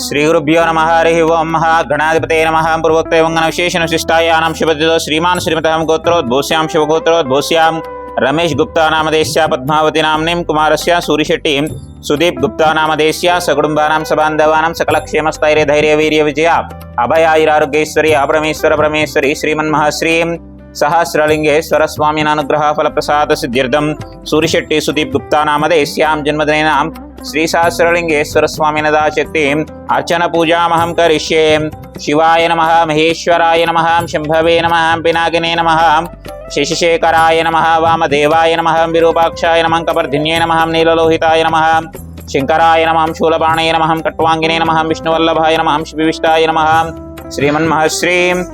శ్రీగురుభ్యో నమ హరి ఓం గణాధిపతే నమ పూర్వోక్త వంగన విశేషణ విశిష్టాయానాం శుభదితో శ్రీమాన్ శ్రీమతః గోత్రోద్భోష్యాం శివగోత్రోద్భోష్యాం రమేష్ గుప్తా నామదేశ్య పద్మావతి నామ్నిం కుమారస్య సూరిశెట్టి సుదీప్ గుప్తా నామదేశ్య సకుటుంబానాం సబాంధవానాం సకల క్షేమస్థైర్య ధైర్య వీర్య విజయ అభయాయురారోగ్యేశ్వరి అపరమేశ్వర పరమేశ్వరి శ్రీమన్మహశ్రీం సహస్రలింగేశ్వర స్వామిన అనుగ్రహ ఫలప్రసాద సిద్ధ్యర్థం సూరిశెట్టి సుదీప్ గుప్తా నామదేశ్యాం జన్మదినేనాం శ్రీ సహస్రలింగేశ్వర అర్చన పూజామహం కరిష్యే. శివాయ నమ మహేశ్వరాయ నమ శంభవే నమ పినాకినే నమ శశిశేఖరాయ నమ వామదేవాయ నమ విరూపాక్షాయ నమ కపర్ధిన్యే నమ నీలలోహితాయ నమ శంకరాయ నమ శూలపాణయ నమ కట్వాంగినే నమ విష్ణువల్లభాయ నమ శివిష్టాయ నమ శ్రీమన్మహశ్రీం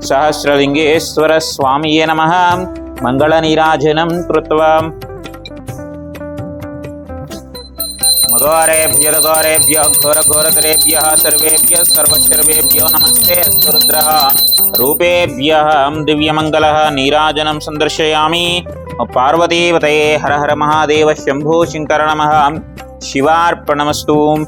సహస్రలింగేశ్వర స్వామియే నమ. మంగళనీరాజనం కృత్వా. घोरेभ्य घोरेभ्य घोर घोरतरेभ्य सर्वेभ्य सर्वशर्वेभ्यो नमस्ते सुरुद्रः। रूपेभ्यः दिव्यमङ्गलः, नीराजनं सन्दर्शयामि। पार्वतीवतये हर हर महादेव, शम्भो शङ्कर नमः। शिवार्पणमस्तु।